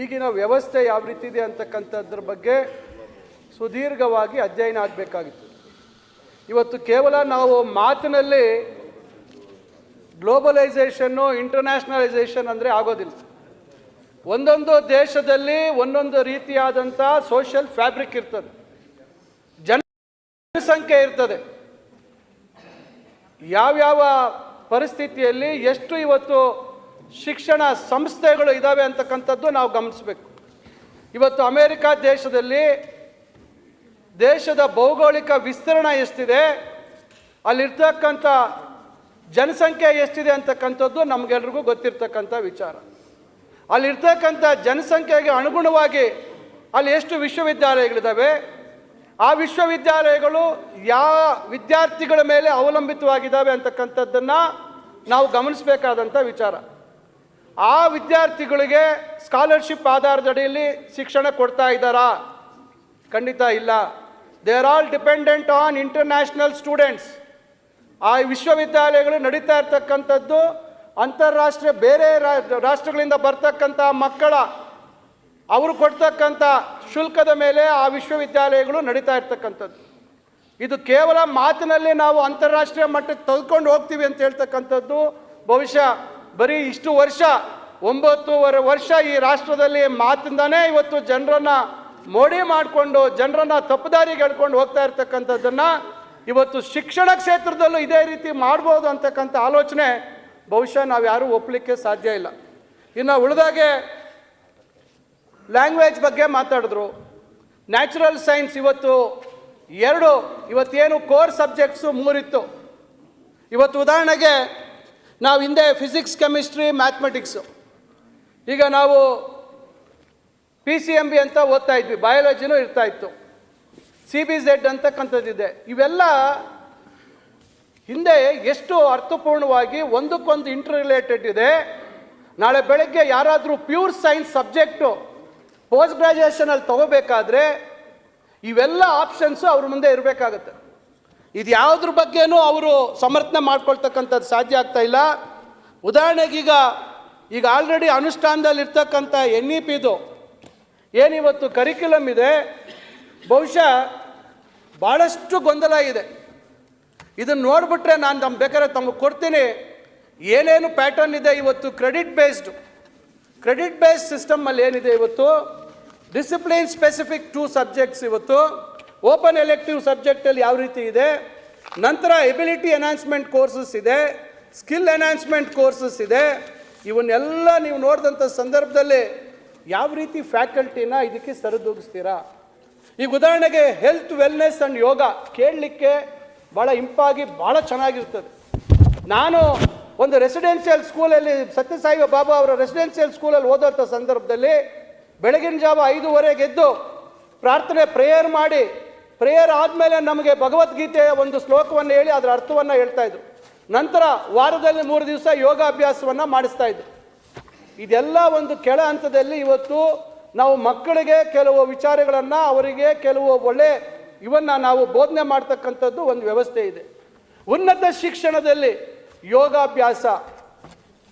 ಈಗಿನ ವ್ಯವಸ್ಥೆ ಯಾವ ರೀತಿ ಇದೆ ಅಂತಕ್ಕಂಥದ್ರ ಬಗ್ಗೆ ಸುದೀರ್ಘವಾಗಿ ಅಧ್ಯಯನ ಆಗಬೇಕಾಗಿತ್ತು. ಇವತ್ತು ಕೇವಲ ನಾವು ಮಾತಿನಲ್ಲಿ ಗ್ಲೋಬಲೈಸೇಷನ್ನು, ಇಂಟರ್ನ್ಯಾಷನಲೈಸೇಷನ್ ಅಂದರೆ ಆಗೋದಿಲ್ಲ. ಒಂದೊಂದು ದೇಶದಲ್ಲಿ ಒಂದೊಂದು ರೀತಿಯಾದಂಥ ಸೋಷಿಯಲ್ ಫ್ಯಾಬ್ರಿಕ್ ಇರ್ತದೆ. ಜನಸಂಖ್ಯೆ ಇರ್ತದೆ. ಯಾವ್ಯಾವ ಪರಿಸ್ಥಿತಿಯಲ್ಲಿ ಎಷ್ಟು ಇವತ್ತು ಶಿಕ್ಷಣ ಸಂಸ್ಥೆಗಳು ಇದ್ದಾವೆ ಅಂತಕ್ಕಂಥದ್ದು ನಾವು ಗಮನಿಸಬೇಕು. ಇವತ್ತು ಅಮೇರಿಕ ದೇಶದಲ್ಲಿ ದೇಶದ ಭೌಗೋಳಿಕ ವಿಸ್ತರಣ ಎಷ್ಟಿದೆ, ಅಲ್ಲಿರ್ತಕ್ಕಂಥ ಜನಸಂಖ್ಯೆ ಎಷ್ಟಿದೆ ಅಂತಕ್ಕಂಥದ್ದು ನಮಗೆಲ್ರಿಗೂ ಗೊತ್ತಿರ್ತಕ್ಕಂಥ ವಿಚಾರ. ಅಲ್ಲಿರ್ತಕ್ಕಂಥ ಜನಸಂಖ್ಯೆಗೆ ಅನುಗುಣವಾಗಿ ಅಲ್ಲಿ ಎಷ್ಟು ವಿಶ್ವವಿದ್ಯಾಲಯಗಳಿದ್ದಾವೆ ಆ ವಿಶ್ವವಿದ್ಯಾಲಯಗಳು ಯಾವ ವಿದ್ಯಾರ್ಥಿಗಳ ಮೇಲೆ ಅವಲಂಬಿತವಾಗಿದ್ದಾವೆ ಅಂತಕ್ಕಂಥದ್ದನ್ನು ನಾವು ಗಮನಿಸಬೇಕಾದಂಥ ವಿಚಾರ. ಆ ವಿದ್ಯಾರ್ಥಿಗಳಿಗೆ ಸ್ಕಾಲರ್ಶಿಪ್ ಆಧಾರದಡಿಯಲ್ಲಿ ಶಿಕ್ಷಣ ಕೊಡ್ತಾ ಇದ್ದಾರಾ? ಖಂಡಿತ ಇಲ್ಲ. They are all dependent on international students ಆ ವಿಶ್ವವಿದ್ಯಾಲಯಗಳು ನಡೀತಾ ಇರ್ತಕ್ಕಂಥದ್ದು ಅಂತಾರಾಷ್ಟ್ರೀಯ ಬೇರೆ ರಾಷ್ಟ್ರಗಳಿಂದ ಬರ್ತಕ್ಕಂಥ ಮಕ್ಕಳ, ಅವರು ಕೊಡ್ತಕ್ಕಂಥ ಶುಲ್ಕದ ಮೇಲೆ ಆ ವಿಶ್ವವಿದ್ಯಾಲಯಗಳು ನಡೀತಾ ಇರ್ತಕ್ಕಂಥದ್ದು. ಇದು ಕೇವಲ ಮಾತಿನಲ್ಲಿ ನಾವು ಅಂತಾರಾಷ್ಟ್ರೀಯ ಮಟ್ಟಕ್ಕೆ ತೆಗೆದುಕೊಂಡು ಹೋಗ್ತೀವಿ ಅಂತ ಹೇಳ್ತಕ್ಕಂಥದ್ದು. ಬಹುಶಃ ಬರೀ ಇಷ್ಟು ವರ್ಷ, ಒಂಬತ್ತೂವರೆ ವರ್ಷ ಈ ರಾಷ್ಟ್ರದಲ್ಲಿ ಮಾತಿಂದಾನೇ ಇವತ್ತು ಜನರನ್ನ ಮೋಡಿ ಮಾಡಿಕೊಂಡು, ಜನರನ್ನ ತಪ್ಪುದಾರಿಗೆ ಎಳ್ಕೊಂಡು ಹೋಗ್ತಾ ಇರ್ತಕ್ಕಂಥದ್ದನ್ನ ಇವತ್ತು ಶಿಕ್ಷಣ ಕ್ಷೇತ್ರದಲ್ಲೂ ಇದೇ ರೀತಿ ಮಾಡ್ಬೋದು ಅಂತಕ್ಕಂಥ ಆಲೋಚನೆ ಬಹುಶಃ ನಾವು ಯಾರೂ ಒಪ್ಪಲಿಕ್ಕೆ ಸಾಧ್ಯ ಇಲ್ಲ. ಇನ್ನು ಉಳಿದಾಗೆ ಲ್ಯಾಂಗ್ವೇಜ್ ಬಗ್ಗೆ ಮಾತಾಡಿದ್ರು. ನ್ಯಾಚುರಲ್ ಸೈನ್ಸ್ ಇವತ್ತು ಎರಡು, ಇವತ್ತೇನು ಕೋರ್ ಸಬ್ಜೆಕ್ಟ್ಸು ಮೂರಿತ್ತು. ಇವತ್ತು ಉದಾಹರಣೆಗೆ ನಾವು ಹಿಂದೆ ಫಿಸಿಕ್ಸ್ ಕೆಮಿಸ್ಟ್ರಿ ಮ್ಯಾಥಮೆಟಿಕ್ಸು ಈಗ ನಾವು ಪಿ ಸಿ ಎಂ ಬಿ ಅಂತ ಓದ್ತಾ ಇದ್ವಿ. ಬಯಾಲಜಿನೂ ಇರ್ತಾ ಇತ್ತು. ಸಿ ಬಿ ಝೆಡ್ ಅಂತಕ್ಕಂಥದ್ದಿದೆ ಇವೆಲ್ಲ ಹಿಂದೆ ಎಷ್ಟು ಅರ್ಥಪೂರ್ಣವಾಗಿ ಒಂದಕ್ಕೊಂದು ಇಂಟರ್ ರಿಲೇಟೆಡ್ ಇದೆ. ನಾಳೆ ಬೆಳಗ್ಗೆ ಯಾರಾದರೂ ಪ್ಯೂರ್ ಸೈನ್ಸ್ ಸಬ್ಜೆಕ್ಟು ಪೋಸ್ಟ್ ಗ್ರ್ಯಾಜುಯೇಷನಲ್ಲಿ ತಗೋಬೇಕಾದ್ರೆ ಇವೆಲ್ಲ ಆಪ್ಷನ್ಸು ಅವ್ರ ಮುಂದೆ ಇರಬೇಕಾಗತ್ತೆ. ಇದು ಯಾವುದ್ರ ಬಗ್ಗೆನೂ ಅವರು ಸಮರ್ಥನೆ ಮಾಡ್ಕೊಳ್ತಕ್ಕಂಥದ್ದು ಸಾಧ್ಯ ಆಗ್ತಾ ಇಲ್ಲ. ಉದಾಹರಣೆಗೀಗ ಈಗ ಆಲ್ರೆಡಿ ಅನುಷ್ಠಾನದಲ್ಲಿ ಇರ್ತಕ್ಕಂಥ ಎನ್ ಇ ಪಿದು ಏನಿವತ್ತು ಕರಿಕ್ಯುಲಮ್ ಇದೆ. ಬಹುಶಃ ಭಾಳಷ್ಟು ಗೊಂದಲ ಇದೆ. ಇದನ್ನು ನೋಡಿಬಿಟ್ರೆ ನಾನು ತಮ್ಮ ಬೇಕಾದ್ರೆ ತಮಗೆ ಕೊಡ್ತೀನಿ. ಏನೇನು ಪ್ಯಾಟರ್ನ್ ಇದೆ ಇವತ್ತು? ಕ್ರೆಡಿಟ್ ಬೇಸ್ಡ್ ಕ್ರೆಡಿಟ್ ಬೇಸ್ಡ್ ಸಿಸ್ಟಮಲ್ಲಿ ಏನಿದೆ ಇವತ್ತು? ಡಿಸಿಪ್ಲಿನ್ ಸ್ಪೆಸಿಫಿಕ್ ಟೂ ಸಬ್ಜೆಕ್ಟ್ಸ್ ಇವತ್ತು. ಓಪನ್ ಎಲೆಕ್ಟಿವ್ ಸಬ್ಜೆಕ್ಟಲ್ಲಿ ಯಾವ ರೀತಿ ಇದೆ? ನಂತರ ಎಬಿಲಿಟಿ ಎನ್ಹಾನ್ಸ್ಮೆಂಟ್ ಕೋರ್ಸಸ್ ಇದೆ ಸ್ಕಿಲ್ ಎನ್ಹಾನ್ಸ್ಮೆಂಟ್ ಕೋರ್ಸಸ್ ಇದೆ. ಇವನ್ನೆಲ್ಲ ನೀವು ನೋಡಿದಂಥ ಸಂದರ್ಭದಲ್ಲಿ ಯಾವ ರೀತಿ ಫ್ಯಾಕಲ್ಟಿನ ಇದಕ್ಕೆ ಸರಿದೂಗಿಸ್ತೀರಾ? ಈಗ ಉದಾಹರಣೆಗೆ ಹೆಲ್ತ್ ವೆಲ್ನೆಸ್ ಆ್ಯಂಡ್ ಯೋಗ ಕೇಳಲಿಕ್ಕೆ ಭಾಳ ಇಂಪಾಗಿ ಭಾಳ ಚೆನ್ನಾಗಿರ್ತದೆ. ನಾನು ಒಂದು ರೆಸಿಡೆನ್ಷಿಯಲ್ ಸ್ಕೂಲಲ್ಲಿ ಸತ್ಯಸಾಯಿ ಬಾಬಾ ಅವರ ರೆಸಿಡೆನ್ಷಿಯಲ್ ಸ್ಕೂಲಲ್ಲಿ ಓದೋಂಥ ಸಂದರ್ಭದಲ್ಲಿ ಬೆಳಗಿನ ಜಾವ ಐದೂವರೆಗೆ ಎದ್ದು ಪ್ರಾರ್ಥನೆ ಪ್ರೇಯರ್ ಮಾಡಿ ಪ್ರೇಯರ್ ಆದಮೇಲೆ ನಮಗೆ ಭಗವದ್ಗೀತೆಯ ಒಂದು ಶ್ಲೋಕವನ್ನು ಹೇಳಿ ಅದರ ಅರ್ಥವನ್ನು ಹೇಳ್ತಾ ಇದ್ರು. ನಂತರ ವಾರದಲ್ಲಿ ಮೂರು ದಿವಸ ಯೋಗಾಭ್ಯಾಸವನ್ನು ಮಾಡಿಸ್ತಾ ಇದ್ರು. ಇದೆಲ್ಲ ಒಂದು ಕೆಳ ಹಂತದಲ್ಲಿ ಇವತ್ತು ನಾವು ಮಕ್ಕಳಿಗೆ ಕೆಲವು ವಿಚಾರಗಳನ್ನು ಅವರಿಗೆ ಕೆಲವು ಒಳ್ಳೆ ಇವನ್ನ ನಾವು ಬೋಧನೆ ಮಾಡ್ತಕ್ಕಂಥದ್ದು ಒಂದು ವ್ಯವಸ್ಥೆ ಇದೆ. ಉನ್ನತ ಶಿಕ್ಷಣದಲ್ಲಿ ಯೋಗಾಭ್ಯಾಸ.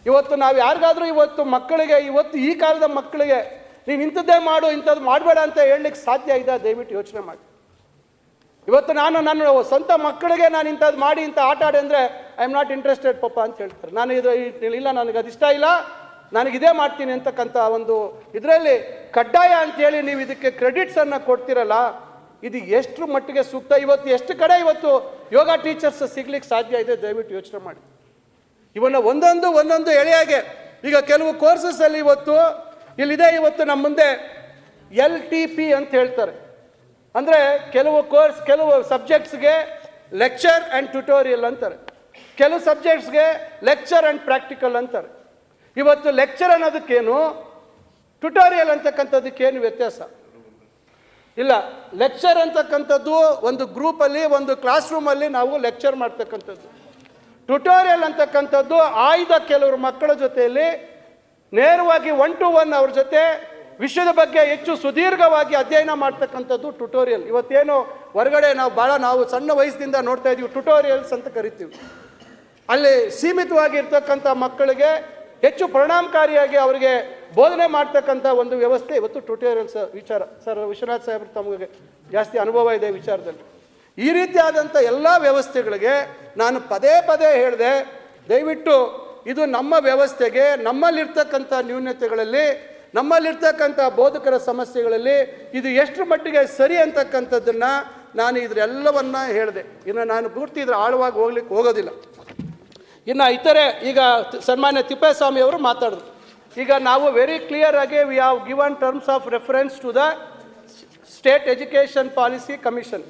ಇವತ್ತು ನಾವು ಯಾರಿಗಾದ್ರೂ ಇವತ್ತು ಮಕ್ಕಳಿಗೆ, ಇವತ್ತು ಈ ಕಾಲದ ಮಕ್ಕಳಿಗೆ ನೀನು ಇಂಥದ್ದೇ ಮಾಡು ಇಂಥದ್ದು ಮಾಡಬೇಡ ಅಂತ ಹೇಳಲಿಕ್ಕೆ ಸಾಧ್ಯ ಇದೆ? ದಯವಿಟ್ಟು ಯೋಚನೆ ಮಾಡಿ. ಇವತ್ತು ನಾನು ನನ್ನ ಸ್ವಂತ ಮಕ್ಕಳಿಗೆ ನಾನು ಇಂಥದ್ದು ಮಾಡಿ ಇಂಥ ಆಟ ಆಡಿ ಅಂದರೆ ಐ ಆಮ್ ನಾಟ್ ಇಂಟ್ರೆಸ್ಟೆಡ್ ಪಪ್ಪ ಅಂತ ಹೇಳ್ತಾರೆ. ನಾನು ಇದು ಇಲ್ಲ, ನನಗೆ ಇಷ್ಟ ಇಲ್ಲ. ಇದೇ ಮಾಡ್ತೀನಿ ಅಂತಕ್ಕಂಥ ಒಂದು ಇದರಲ್ಲಿ ಕಡ್ಡಾಯ ಅಂತೇಳಿ ನೀವು ಇದಕ್ಕೆ ಕ್ರೆಡಿಟ್ಸನ್ನು ಕೊಡ್ತಿರಲ್ಲ, ಇದು ಎಷ್ಟು ಮಟ್ಟಿಗೆ ಸೂಕ್ತ? ಇವತ್ತು ಎಷ್ಟು ಕಡೆ ಇವತ್ತು ಯೋಗ ಟೀಚರ್ಸ್ ಸಿಗ್ಲಿಕ್ಕೆ ಸಾಧ್ಯ ಇದೆ? ದಯವಿಟ್ಟು ಯೋಚನೆ ಮಾಡಿ. ಇವನ್ನ ಒಂದೊಂದು ಒಂದೊಂದು ಎಳೆಯಾಗೆ. ಈಗ ಕೆಲವು ಕೋರ್ಸಸ್ ಅಲ್ಲಿ ಇವತ್ತು, ಇಲ್ಲಿದೆ ಇವತ್ತು ನಮ್ಮ ಮುಂದೆ ಎಲ್ ಟಿ ಪಿ ಅಂತ ಹೇಳ್ತಾರೆ. ಅಂದರೆ ಕೆಲವು ಕೋರ್ಸ್, ಕೆಲವು ಸಬ್ಜೆಕ್ಟ್ಸ್ಗೆ ಲೆಕ್ಚರ್ ಆ್ಯಂಡ್ ಟ್ಯುಟೋರಿಯಲ್ ಅಂತಾರೆ. ಕೆಲವು ಸಬ್ಜೆಕ್ಟ್ಸ್ಗೆ ಲೆಕ್ಚರ್ ಆ್ಯಂಡ್ ಪ್ರಾಕ್ಟಿಕಲ್ ಅಂತಾರೆ. ಇವತ್ತು ಲೆಕ್ಚರ್ ಅನ್ನೋದಕ್ಕೇನು? ಟ್ಯುಟೋರಿಯಲ್ ಅಂತಕ್ಕಂಥದ್ದಕ್ಕೇನು ವ್ಯತ್ಯಾಸ? ಇಲ್ಲ, ಲೆಕ್ಚರ್ ಅಂತಕ್ಕಂಥದ್ದು ಒಂದು ಗ್ರೂಪಲ್ಲಿ, ಒಂದು ಕ್ಲಾಸ್ ರೂಮಲ್ಲಿ ನಾವು ಲೆಕ್ಚರ್ ಮಾಡ್ತಕ್ಕಂಥದ್ದು. ಟ್ಯುಟೋರಿಯಲ್ ಅಂತಕ್ಕಂಥದ್ದು ಆಯ್ದ ಕೆಲವರು ಮಕ್ಕಳ ಜೊತೆಯಲ್ಲಿ ನೇರವಾಗಿ ಒನ್ ಟು ಒನ್ ಅವ್ರ ಜೊತೆ ವಿಷಯದ ಬಗ್ಗೆ ಹೆಚ್ಚು ಸುದೀರ್ಘವಾಗಿ ಅಧ್ಯಯನ ಮಾಡ್ತಕ್ಕಂಥದ್ದು ಟ್ಯುಟೋರಿಯಲ್ ಇವತ್ತೇನು ಹೊರಗಡೆ ನಾವು ಭಾಳ ನಾವು ಸಣ್ಣ ವಯಸ್ಸಿನಿಂದ ನೋಡ್ತಾ ಇದೀವಿ ಟ್ಯುಟೋರಿಯಲ್ಸ್ ಅಂತ ಕರಿತೀವಿ. ಅಲ್ಲಿ ಸೀಮಿತವಾಗಿ ಇರ್ತಕ್ಕಂಥ ಮಕ್ಕಳಿಗೆ ಹೆಚ್ಚು ಪರಿಣಾಮಕಾರಿಯಾಗಿ ಅವರಿಗೆ ಬೋಧನೆ ಮಾಡ್ತಕ್ಕಂಥ ಒಂದು ವ್ಯವಸ್ಥೆ ಇವತ್ತು ಟ್ಯುಟೋರಿಯಲ್ಸ್ ವಿಚಾರ. ಸರ್, ವಿಶ್ವನಾಥ್ ಸಾಹೇಬ್ರು ತಮಗೆ ಜಾಸ್ತಿ ಅನುಭವ ಇದೆ ವಿಚಾರದಲ್ಲಿ. ಈ ರೀತಿಯಾದಂಥ ಎಲ್ಲ ವ್ಯವಸ್ಥೆಗಳಿಗೆ ನಾನು ಪದೇ ಪದೇ ಹೇಳಿದೆ, ದಯವಿಟ್ಟು ಇದು ನಮ್ಮ ವ್ಯವಸ್ಥೆಗೆ ನಮ್ಮಲ್ಲಿರ್ತಕ್ಕಂಥ ನ್ಯೂನತೆಗಳಲ್ಲಿ ನಮ್ಮಲ್ಲಿರ್ತಕ್ಕಂಥ ಬೋಧಕರ ಸಮಸ್ಯೆಗಳಲ್ಲಿ ಇದು ಎಷ್ಟು ಮಟ್ಟಿಗೆ ಸರಿ ಅಂತಕ್ಕಂಥದ್ದನ್ನು ನಾನು ಇದರೆಲ್ಲವನ್ನ ಹೇಳಿದೆ. ಇನ್ನು ನಾನು ಪೂರ್ತಿ ಇದ್ರ ಆಳವಾಗಿ ಹೋಗ್ಲಿಕ್ಕೆ ಹೋಗೋದಿಲ್ಲ. ಇನ್ನು ಇತರೆ, ಈಗ ಸನ್ಮಾನ್ಯ ತಿಪ್ಪೇಸ್ವಾಮಿ ಅವರು ಮಾತಾಡಿದ್ರು. ಈಗ ನಾವು ವೆರಿ ಕ್ಲಿಯರ್ ಆಗಿ we have given terms of reference to the state education policy commission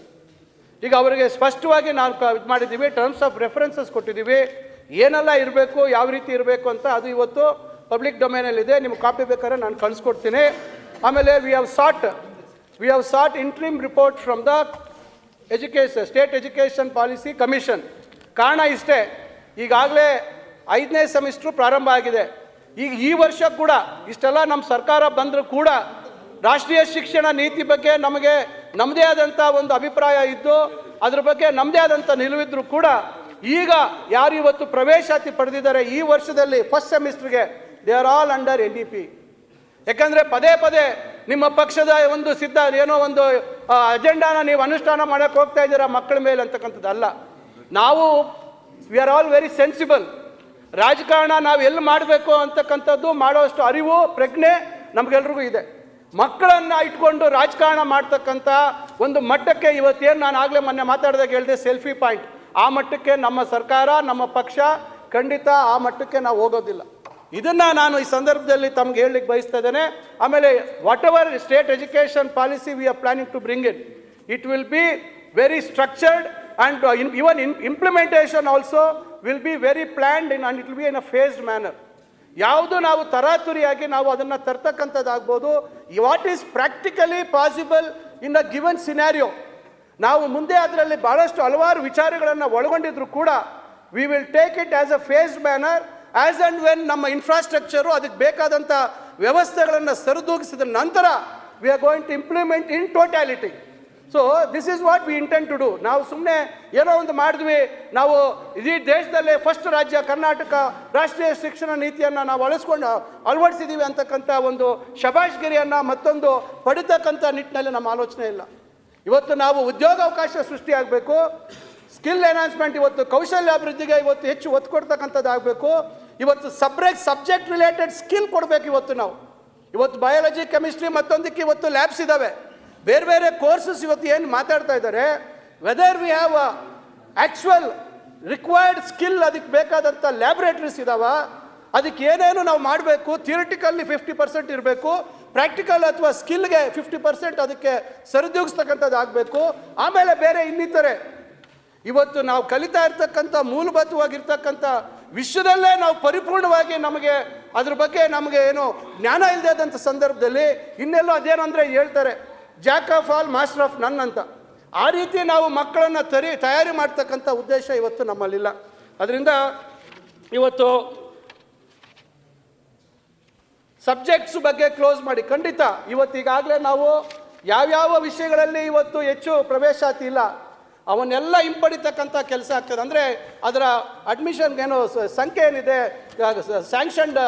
ಈಗ ಅವರಿಗೆ ಸ್ಪಷ್ಟವಾಗಿ ನಾವು ಇದು ಮಾಡಿದ್ದೀವಿ ಟರ್ಮ್ಸ್ ಆಫ್ ರೆಫರೆನ್ಸಸ್ ಕೊಟ್ಟಿದ್ದೀವಿ. ಏನೆಲ್ಲ ಇರಬೇಕು, ಯಾವ ರೀತಿ ಇರಬೇಕು ಅಂತ ಅದು ಇವತ್ತು ಪಬ್ಲಿಕ್ ಡೊಮೇನಲ್ಲಿದೆ ನಿಮ್ಗೆ ಕಾಪಿ ಬೇಕಾದ್ರೆ ನಾನು ಕಳಿಸ್ಕೊಡ್ತೀನಿ. ಆಮೇಲೆ we have sought we have sought interim report from the education state education policy commission ಕಾರಣ ಇಷ್ಟೇ, ಈಗಾಗಲೇ ಐದನೇ ಸೆಮಿಸ್ಟ್ರು ಪ್ರಾರಂಭ ಆಗಿದೆ. ಈಗ ಈ ವರ್ಷ ಕೂಡ ಇಷ್ಟೆಲ್ಲ ನಮ್ಮ ಸರ್ಕಾರ ಬಂದರೂ ಕೂಡ ರಾಷ್ಟ್ರೀಯ ಶಿಕ್ಷಣ ನೀತಿ ಬಗ್ಗೆ ನಮಗೆ ನಮ್ಮದೇ ಆದಂಥ ಒಂದು ಅಭಿಪ್ರಾಯ ಇದ್ದು, ಅದ್ರ ಬಗ್ಗೆ ನಮ್ಮದೇ ಆದಂಥ ನಿಲುವಿದ್ರು ಕೂಡ ಈಗ ಯಾರು ಇವತ್ತು ಪ್ರವೇಶಾತಿ ಪಡೆದಿದ್ದಾರೆ ಈ ವರ್ಷದಲ್ಲಿ first ಸೆಮಿಸ್ಟರ್ಗೆ they are all under N D P ಯಾಕಂದರೆ ಪದೇ ಪದೇ ನಿಮ್ಮ ಪಕ್ಷದ ಒಂದು ಸಿದ್ಧ, ಏನೋ ಒಂದು ಅಜೆಂಡಾನ ನೀವು ಅನುಷ್ಠಾನ ಮಾಡಕ್ಕೆ ಹೋಗ್ತಾ ಇದ್ದೀರಾ ಮಕ್ಕಳ ಮೇಲೆ ಅಂತಕ್ಕಂಥದ್ದು ಅಲ್ಲ. ನಾವು we are all very sensible ರಾಜಕಾರಣ ನಾವು ಎಲ್ಲಿ ಮಾಡಬೇಕು ಅಂತಕ್ಕಂಥದ್ದು ಮಾಡೋಷ್ಟು ಅರಿವು, ಪ್ರಜ್ಞೆ ನಮಗೆಲ್ರಿಗೂ ಇದೆ. ಮಕ್ಕಳನ್ನ ಇಟ್ಕೊಂಡು ರಾಜಕಾರಣ ಮಾಡ್ತಕ್ಕಂಥ ಒಂದು ಮಟ್ಟಕ್ಕೆ ಇವತ್ತೇನು ನಾನು ಆಗಲೇ ಮೊನ್ನೆ ಮಾತಾಡಿದಾಗ ಹೇಳಿದೆ ಸೆಲ್ಫಿ ಪಾಯಿಂಟ್ ಆ ಮಟ್ಟಕ್ಕೆ ನಮ್ಮ ಸರ್ಕಾರ, ನಮ್ಮ ಪಕ್ಷ ಖಂಡಿತ ಆ ಮಟ್ಟಕ್ಕೆ ನಾವು ಹೋಗೋದಿಲ್ಲ. ಇದನ್ನ ನಾನು ಈ ಸಂದರ್ಭದಲ್ಲಿ ತಮ್ಗೆ ಹೇಳಲಿಕ್ಕೆ ಬಯಸ್ತಾ ಇದ್ದೇನೆ. ಆಮೇಲೆ whatever state education policy we are planning to bring in it will be very structured and even in implementation also will be very planned in and it will be in a phased manner ಯಾವುದು ನಾವು ತರಾತುರಿಯಾಗಿ ನಾವು ಅದನ್ನು ತರ್ತಕ್ಕಂಥದ್ದಾಗ್ಬೋದು. What is practically possible in a given scenario ನಾವು ಮುಂದೆ ಅದರಲ್ಲಿ ಭಾಳಷ್ಟು ಹಲವಾರು ವಿಚಾರಗಳನ್ನು ಒಳಗೊಂಡಿದ್ರು ಕೂಡ we will take it as a phased manner as and when ನಮ್ಮ ಇನ್ಫ್ರಾಸ್ಟ್ರಕ್ಚರು ಅದಕ್ಕೆ ಬೇಕಾದಂಥ ವ್ಯವಸ್ಥೆಗಳನ್ನು ಸರಿದೂಗಿಸಿದ ನಂತರ we are going to implement in totality so this is what we intent to do ನಾವು ಸುಮ್ಮನೆ ಏನೋ ಒಂದು ಮಾಡಿದ್ವಿ, ನಾವು ಇಡೀ ದೇಶದಲ್ಲೇ ಫಸ್ಟ್ ರಾಜ್ಯ ಕರ್ನಾಟಕ ರಾಷ್ಟ್ರೀಯ ಶಿಕ್ಷಣ ನೀತಿಯನ್ನು ನಾವು ಅಳಿಸ್ಕೊಂಡು ಅಳವಡಿಸಿದ್ದೀವಿ ಅಂತಕ್ಕಂಥ ಒಂದು ಶಬಾಷ್ಗಿರಿಯನ್ನು ಮತ್ತೊಂದು ಪಡಿತಕ್ಕಂಥ ನಿಟ್ಟಿನಲ್ಲಿ ನಮ್ಮ ಆಲೋಚನೆ ಇಲ್ಲ. ಇವತ್ತು ನಾವು ಉದ್ಯೋಗಾವಕಾಶ ಸೃಷ್ಟಿಯಾಗಬೇಕು ಸ್ಕಿಲ್ ಎನ್ಹಾನ್ಸ್ಮೆಂಟ್ ಇವತ್ತು ಕೌಶಲ್ಯಾಭಿವೃದ್ಧಿಗೆ ಇವತ್ತು ಹೆಚ್ಚು ಒತ್ತು ಕೊಡ್ತಕ್ಕಂಥದ್ದು ಆಗಬೇಕು ಇವತ್ತು ಸಬ್ರೆಕ್ಟ್ ಸಬ್ಜೆಕ್ಟ್ ರಿಲೇಟೆಡ್ ಸ್ಕಿಲ್ ಕೊಡಬೇಕು ಇವತ್ತು ನಾವು. ಇವತ್ತು ಬಯಾಲಜಿ ಕೆಮಿಸ್ಟ್ರಿ ಮತ್ತೊಂದಕ್ಕೆ ಇವತ್ತು ಲ್ಯಾಬ್ಸ್ ಇದ್ದಾವೆ ಬೇರೆ ಬೇರೆ ಕೋರ್ಸಸ್ ಇವತ್ತು ಏನು ಮಾತಾಡ್ತಾ ಇದ್ದಾರೆ whether we have actual required skill ಅದಕ್ಕೆ ಬೇಕಾದಂಥ ಲ್ಯಾಬ್ರೇಟ್ರೀಸ್ ಇದಾವ, ಅದಕ್ಕೆ ಏನೇನು ನಾವು ಮಾಡಬೇಕು ಥಿಯರಿಟಿಕಲ್ಲಿ ಫಿಫ್ಟಿ ಪರ್ಸೆಂಟ್ ಇರಬೇಕು ಪ್ರಾಕ್ಟಿಕಲ್ ಅಥವಾ ಸ್ಕಿಲ್ಗೆ ಫಿಫ್ಟಿ ಪರ್ಸೆಂಟ್ ಅದಕ್ಕೆ ಸರಿದೂಗಿಸ್ತಕ್ಕಂಥದ್ದು ಆಗಬೇಕು, ಆಮೇಲೆ ಬೇರೆ ಇನ್ನಿತರೆ. ಇವತ್ತು ನಾವು ಕಲಿತಾ ಇರ್ತಕ್ಕಂಥ ಮೂಲಭೂತವಾಗಿರ್ತಕ್ಕಂಥ ವಿಶ್ವದಲ್ಲೇ ನಾವು ಪರಿಪೂರ್ಣವಾಗಿ ನಮಗೆ ಅದ್ರ ಬಗ್ಗೆ ನಮಗೆ ಏನು ಜ್ಞಾನ ಇಲ್ಲದೆ ಆದಂಥ ಸಂದರ್ಭದಲ್ಲಿ ಇನ್ನೆಲ್ಲೋ ಅದೇನಂದರೆ ಹೇಳ್ತಾರೆ, jack of all, master of none ಅಂತ. ಆ ರೀತಿ ನಾವು ಮಕ್ಕಳನ್ನು ತರಿ, ತಯಾರಿ ಮಾಡ್ತಕ್ಕಂಥ ಉದ್ದೇಶ ಇವತ್ತು ನಮ್ಮಲ್ಲಿಲ್ಲ. ಅದರಿಂದ ಇವತ್ತು ಸಬ್ಜೆಕ್ಟ್ಸ್ ಬಗ್ಗೆ ಕ್ಲೋಸ್ ಮಾಡಿ. ಖಂಡಿತ ಇವತ್ತು ಈಗಾಗಲೇ ನಾವು ಯಾವ್ಯಾವ ವಿಷಯಗಳಲ್ಲಿ ಇವತ್ತು ಹೆಚ್ಚು ಪ್ರವೇಶಾತಿ ಇಲ್ಲ. ಅವನ್ನೆಲ್ಲ ಹಿಂಪಡಿತಕ್ಕಂಥ ಕೆಲಸ ಆಗ್ತದೆ. ಅಂದರೆ ಅದರ ಅಡ್ಮಿಷನ್ ಏನು ಸ- ಸಂಖ್ಯೆ ಏನಿದೆ ಸ್ಯಾಂಕ್ಷನ್ಡ್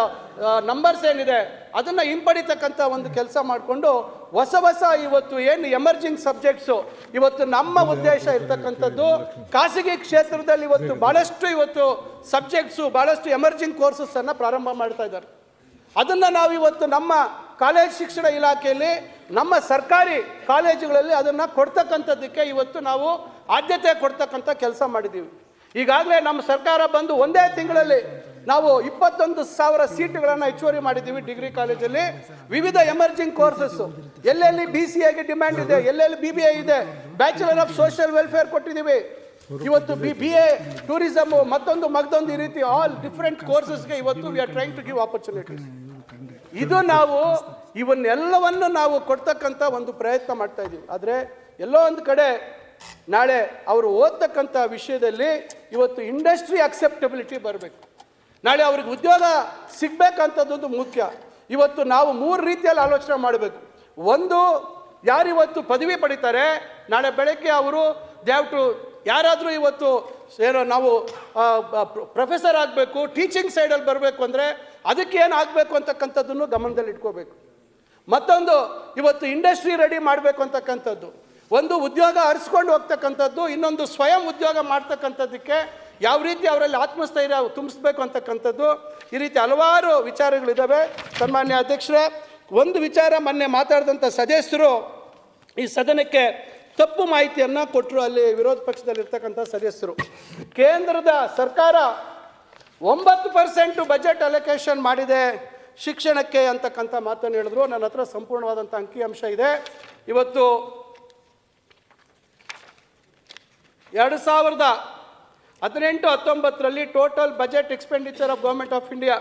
ನಂಬರ್ಸ್ ಏನಿದೆ, ಅದನ್ನು ಹಿಂಪಡಿತಕ್ಕಂಥ ಒಂದು ಕೆಲಸ ಮಾಡಿಕೊಂಡು ಹೊಸ ಹೊಸ ಇವತ್ತು ಏನು ಎಮರ್ಜಿಂಗ್ ಸಬ್ಜೆಕ್ಟ್ಸು ಇವತ್ತು ನಮ್ಮ ಉದ್ದೇಶ ಇರ್ತಕ್ಕಂಥದ್ದು ಖಾಸಗಿ ಕ್ಷೇತ್ರದಲ್ಲಿ ಇವತ್ತು ಭಾಳಷ್ಟು ಇವತ್ತು ಸಬ್ಜೆಕ್ಟ್ಸು ಭಾಳಷ್ಟು ಎಮರ್ಜಿಂಗ್ ಕೋರ್ಸಸ್ಸನ್ನು ಪ್ರಾರಂಭ ಮಾಡ್ತಾ ಇದ್ದಾರೆ. ಅದನ್ನು ನಾವು ಇವತ್ತು ನಮ್ಮ ಕಾಲೇಜ್ ಶಿಕ್ಷಣ ಇಲಾಖೆಯಲ್ಲಿ, ನಮ್ಮ ಸರ್ಕಾರಿ ಕಾಲೇಜುಗಳಲ್ಲಿ ಅದನ್ನು ಕೊಡ್ತಕ್ಕಂಥದ್ದಕ್ಕೆ ಇವತ್ತು ನಾವು ಆದ್ಯತೆ ಕೊಡ್ತಕ್ಕಂಥ ಕೆಲಸ ಮಾಡಿದ್ದೀವಿ. ಈಗಾಗಲೇ ನಮ್ಮ ಸರ್ಕಾರ ಬಂದು ಒಂದೇ ತಿಂಗಳಲ್ಲಿ ನಾವು ಇಪ್ಪತ್ತೊಂದು ಸಾವಿರ ಸೀಟುಗಳನ್ನು ಹೆಚ್ಚುವರಿ ಮಾಡಿದ್ದೀವಿ ಡಿಗ್ರಿ ಕಾಲೇಜಲ್ಲಿ. ವಿವಿಧ ಎಮರ್ಜಿಂಗ್ ಕೋರ್ಸಸ್ಸು ಎಲ್ಲೆಲ್ಲಿ ಬಿ ಸಿ ಎಗೆ ಡಿಮ್ಯಾಂಡ್ ಇದೆ, ಎಲ್ಲೆಲ್ಲಿ ಬಿ ಬಿ ಎ ಇದೆ ಬ್ಯಾಚುಲರ್ ಆಫ್ ಸೋಷಿಯಲ್ ವೆಲ್ಫೇರ್ ಕೊಟ್ಟಿದ್ದೀವಿ. ಇವತ್ತು ಬಿ ಬಿ ಎ ಟೂರಿಸಮ್ ಮತ್ತೊಂದು ಮಗದೊಂದು ಈ ರೀತಿ ಆಲ್ ಡಿಫ್ರೆಂಟ್ ಕೋರ್ಸಸ್ಗೆ ಇವತ್ತು we are trying to give opportunities ಇದು ನಾವು ಇವನ್ನೆಲ್ಲವನ್ನು ನಾವು ಕೊಡ್ತಕ್ಕಂಥ ಒಂದು ಪ್ರಯತ್ನ ಮಾಡ್ತಾ ಇದ್ದೀವಿ ಆದರೆ ಎಲ್ಲೋ ಒಂದು ಕಡೆ ನಾಳೆ ಅವರು ಓದ್ತಕ್ಕಂಥ ವಿಷಯದಲ್ಲಿ ಇವತ್ತು ಇಂಡಸ್ಟ್ರಿ ಅಕ್ಸೆಪ್ಟಬಿಲಿಟಿ ಬರಬೇಕು. ನಾಳೆ ಅವ್ರಿಗೆ ಉದ್ಯೋಗ ಸಿಗ್ಬೇಕಂಥದ್ದೊಂದು ಮುಖ್ಯ. ಇವತ್ತು ನಾವು ಮೂರು ರೀತಿಯಲ್ಲಿ ಆಲೋಚನೆ ಮಾಡಬೇಕು. ಒಂದು, ಯಾರಿವತ್ತು ಪದವಿ ಪಡಿತಾರೆ, ನಾಳೆ ಬೆಳಗ್ಗೆ ಅವರು ದ್ಯಾವ್ ಟು ಯಾರಾದರೂ ಇವತ್ತು ಏನೋ ನಾವು ಪ್ರೊಫೆಸರ್ ಆಗಬೇಕು ಟೀಚಿಂಗ್ ಸೈಡಲ್ಲಿ ಬರಬೇಕು ಅಂದರೆ ಅದಕ್ಕೆ ಏನು ಆಗಬೇಕು ಅಂತಕ್ಕಂಥದ್ದನ್ನು ಗಮನದಲ್ಲಿ ಇಟ್ಕೋಬೇಕು ಮತ್ತೊಂದು, ಇವತ್ತು ಇಂಡಸ್ಟ್ರಿ ರೆಡಿ ಮಾಡಬೇಕು ಅಂತಕ್ಕಂಥದ್ದು. ಒಂದು ಉದ್ಯೋಗ ಅರಿಸ್ಕೊಂಡು ಹೋಗ್ತಕ್ಕಂಥದ್ದು, ಇನ್ನೊಂದು ಸ್ವಯಂ ಉದ್ಯೋಗ ಮಾಡ್ತಕ್ಕಂಥದ್ದಕ್ಕೆ ಯಾವ ರೀತಿ ಅವರಲ್ಲಿ ಆತ್ಮಸ್ಥೈರ್ಯ ತುಂಬಿಸ್ಬೇಕು ಅಂತಕ್ಕಂಥದ್ದು, ಈ ರೀತಿ ಹಲವಾರು ವಿಚಾರಗಳಿದ್ದಾವೆ ಸನ್ಮಾನ್ಯ ಅಧ್ಯಕ್ಷರೇ, ಒಂದು ವಿಚಾರ ಮೊನ್ನೆ ಮಾತಾಡಿದಂಥ ಸದಸ್ಯರು ಈ ಸದನಕ್ಕೆ ತಪ್ಪು ಮಾಹಿತಿಯನ್ನು ಕೊಟ್ಟರು. ಅಲ್ಲಿ ವಿರೋಧ ಪಕ್ಷದಲ್ಲಿರ್ತಕ್ಕಂಥ ಸದಸ್ಯರು. ಕೇಂದ್ರದ ಸರ್ಕಾರ ಒಂಬತ್ತು ಪರ್ಸೆಂಟು ಬಜೆಟ್ ಅಲೋಕೇಶನ್ ಮಾಡಿದೆ, ಶಿಕ್ಷಣಕ್ಕೆ ಅಂತಕ್ಕಂಥ ಮಾತನ್ನು ಹೇಳಿದ್ರು. ನನ್ನ ಹತ್ರ ಸಂಪೂರ್ಣವಾದಂಥ ಅಂಕಿಅಂಶ ಇದೆ. ಇವತ್ತು ಎರಡು ಸಾವಿರದ ಹದಿನೆಂಟು ಹತ್ತೊಂಬತ್ತರಲ್ಲಿ total budget expenditure of government of India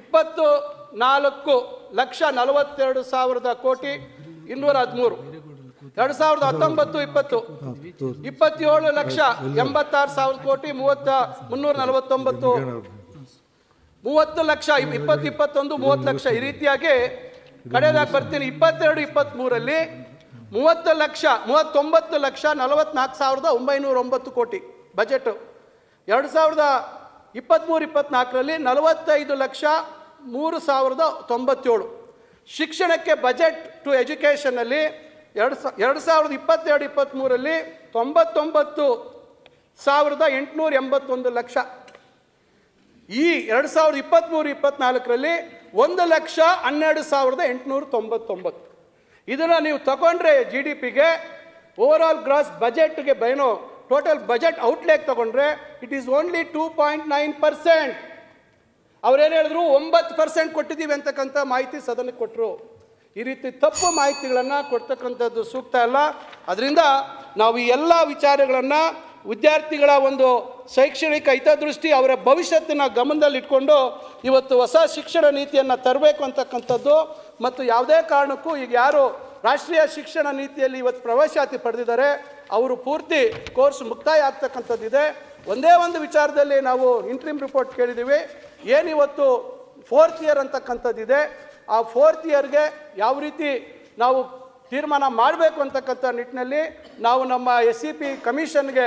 ಇಪ್ಪತ್ತು ನಾಲ್ಕು ಲಕ್ಷ ನಲವತ್ತೆರಡು ಸಾವಿರದ ಕೋಟಿ ಇನ್ನೂರ ಹದಿಮೂರು. ಎರಡು ಸಾವಿರದ ಹತ್ತೊಂಬತ್ತು ಇಪ್ಪತ್ತು. ಇಪ್ಪತ್ತೇಳು ಲಕ್ಷ ಎಂಬತ್ತಾರು ಸಾವಿರದ ಕೋಟಿ ಮೂವತ್ತ, ಮುನ್ನೂರ ನಲವತ್ತೊಂಬತ್ತು. ಮೂವತ್ತು ಲಕ್ಷ ಇಪ್ಪತ್ತು ಇಪ್ಪತ್ತೊಂದು, ಮೂವತ್ತು ಲಕ್ಷ ಈ ರೀತಿಯಾಗಿ ಕಡೆಯದಾಗಿ ಬರ್ತೀನಿ. ಇಪ್ಪತ್ತೆರಡು ಇಪ್ಪತ್ತ್ಮೂರಲ್ಲಿ ಮೂವತ್ತು ಲಕ್ಷ, ಮೂವತ್ತೊಂಬತ್ತು ಲಕ್ಷ ನಲವತ್ನಾಲ್ಕು ಸಾವಿರದ ಒಂಬೈನೂರ ಒಂಬತ್ತು ಕೋಟಿ ಬಜೆಟು ಎರಡು ಸಾವಿರದ ಇಪ್ಪತ್ತ್ಮೂರು ಇಪ್ಪತ್ತ್ನಾಲ್ಕರಲ್ಲಿ ನಲವತ್ತೈದು ಲಕ್ಷ ಮೂರು ಸಾವಿರದ ತೊಂಬತ್ತೇಳು. ಶಿಕ್ಷಣಕ್ಕೆ ಬಜೆಟ್ ಟು ಎಜುಕೇಷನಲ್ಲಿ ಎರಡು ಸಾ, ಎರಡು ಸಾವಿರದ ಇಪ್ಪತ್ತೆರಡು ಇಪ್ಪತ್ತ್ಮೂರಲ್ಲಿ ತೊಂಬತ್ತೊಂಬತ್ತು ಸಾವಿರದ ಎಂಟುನೂರ ಎಂಬತ್ತೊಂದು ಲಕ್ಷ. ಈ ಎರಡು ಸಾವಿರದ ಇಪ್ಪತ್ತ್ಮೂರು ಇಪ್ಪತ್ತ್ನಾಲ್ಕರಲ್ಲಿ ಒಂದು ಲಕ್ಷ ಹನ್ನೆರಡು ಸಾವಿರದ ಎಂಟುನೂರ ತೊಂಬತ್ತೊಂಬತ್ತು. ಇದನ್ನು ನೀವು ತಗೊಂಡ್ರೆ ಜಿ ಡಿ ಪಿಗೆ ಓವರಾಲ್ ಗ್ರಾಸ್ ಬಜೆಟ್ಗೆ ಬೈನೋ ಟೋಟಲ್ ಬಜೆಟ್ ಔಟ್ಲೇಕ್ ತಗೊಂಡ್ರೆ it is only two point nine percent ಅವ್ರೇನು ಹೇಳಿದ್ರು? ಒಂಬತ್ತು ಪರ್ಸೆಂಟ್ ಕೊಟ್ಟಿದ್ದೀವಿ ಅಂತಕ್ಕಂಥ ಮಾಹಿತಿ ಸದನಕ್ಕೆ ಕೊಟ್ಟರು ಈ ರೀತಿ ತಪ್ಪು ಮಾಹಿತಿಗಳನ್ನು ಕೊಡ್ತಕ್ಕಂಥದ್ದು ಸೂಕ್ತ ಅಲ್ಲ. ಅದರಿಂದ ನಾವು ಈ ಎಲ್ಲ ವಿಚಾರಗಳನ್ನು ವಿದ್ಯಾರ್ಥಿಗಳ ಒಂದು ಶೈಕ್ಷಣಿಕ ಹಿತದೃಷ್ಟಿ ಅವರ ಭವಿಷ್ಯತ್ತಿನ ಗಮನದಲ್ಲಿಟ್ಕೊಂಡು ಇವತ್ತು ಹೊಸ ಶಿಕ್ಷಣ ನೀತಿಯನ್ನು ತರಬೇಕು ಅಂತಕ್ಕಂಥದ್ದು ಮತ್ತು ಯಾವುದೇ ಕಾರಣಕ್ಕೂ ಈಗ ಯಾರು ರಾಷ್ಟ್ರೀಯ ಶಿಕ್ಷಣ ನೀತಿಯಲ್ಲಿ ಇವತ್ತು ಪ್ರವೇಶಾತಿ ಪಡೆದಿದ್ದಾರೆ, ಅವರು ಪೂರ್ತಿ ಕೋರ್ಸ್ ಮುಕ್ತಾಯ ಆಗ್ತಕ್ಕಂಥದ್ದಿದೆ. ಒಂದೇ ಒಂದು ವಿಚಾರದಲ್ಲಿ ನಾವು ಇಂಟ್ರಿಮ್ ರಿಪೋರ್ಟ್ ಕೇಳಿದ್ದೀವಿ. ಏನಿವತ್ತು ಫೋರ್ತ್ ಇಯರ್ ಅಂತಕ್ಕಂಥದ್ದಿದೆ. ಆ ಫೋರ್ತ್ ಇಯರ್ಗೆ ಯಾವ ರೀತಿ ನಾವು ತೀರ್ಮಾನ ಮಾಡಬೇಕು ಅಂತಕ್ಕಂಥ ನಿಟ್ಟಿನಲ್ಲಿ ನಾವು ನಮ್ಮ ಎಸ್ ಸಿ ಪಿ ಕಮಿಷನ್ಗೆ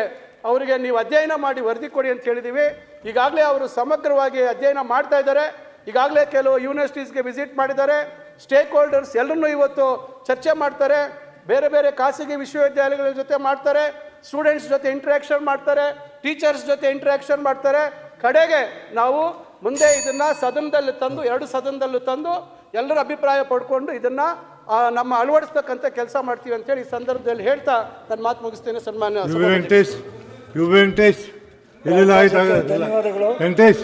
ಅವರಿಗೆ ನೀವು ಅಧ್ಯಯನ ಮಾಡಿ ವರದಿ ಕೊಡಿ ಅಂತ ಹೇಳಿದ್ದೀವಿ ಈಗಾಗಲೇ ಅವರು ಸಮಗ್ರವಾಗಿ ಅಧ್ಯಯನ ಮಾಡ್ತಾ ಇದ್ದಾರೆ. ಈಗಾಗಲೇ ಕೆಲವು ಯೂನಿವರ್ಸಿಟೀಸ್ಗೆ ವಿಸಿಟ್ ಮಾಡಿದ್ದಾರೆ. ಸ್ಟೇಕ್ ಹೋಲ್ಡರ್ಸ್ ಎಲ್ಲರನ್ನೂ ಇವತ್ತು ಚರ್ಚೆ ಮಾಡ್ತಾರೆ. ಬೇರೆ ಬೇರೆ ಖಾಸಗಿ ವಿಶ್ವವಿದ್ಯಾಲಯಗಳ ಜೊತೆ ಮಾಡ್ತಾರೆ. ಸ್ಟೂಡೆಂಟ್ಸ್ ಜೊತೆ ಇಂಟ್ರ್ಯಾಕ್ಷನ್ ಮಾಡ್ತಾರೆ. ಟೀಚರ್ಸ್ ಜೊತೆ ಇಂಟ್ರ್ಯಾಕ್ಷನ್ ಮಾಡ್ತಾರೆ. ಕಡೆಗೆ ನಾವು ಮುಂದೆ ಇದನ್ನು ಸದನದಲ್ಲಿ ತಂದು, ಎರಡು ಸದನದಲ್ಲೂ ತಂದು ಎಲ್ಲರ ಅಭಿಪ್ರಾಯ ಪಡ್ಕೊಂಡು ಇದನ್ನು ನಮ್ಮ ಅಳವಡಿಸ್ತಕ್ಕಂಥ ಕೆಲಸ ಮಾಡ್ತೀವಿ ಅಂತೇಳಿ ಈ ಸಂದರ್ಭದಲ್ಲಿ ಹೇಳ್ತಾ ನನ್ನ ಮಾತು ಮುಗಿಸ್ತೇನೆ. ಸನ್ಮಾನ್ಯ ಯು ಸಭಾಪತಿ. ವೆಂಕಟೇಶ್ ಯು ವೆಂಕಟೇಶ್ ಇಲ್ಲ ಆಯ್ತು ಧನ್ಯವಾದಗಳು. ವೆಂಕಟೇಶ್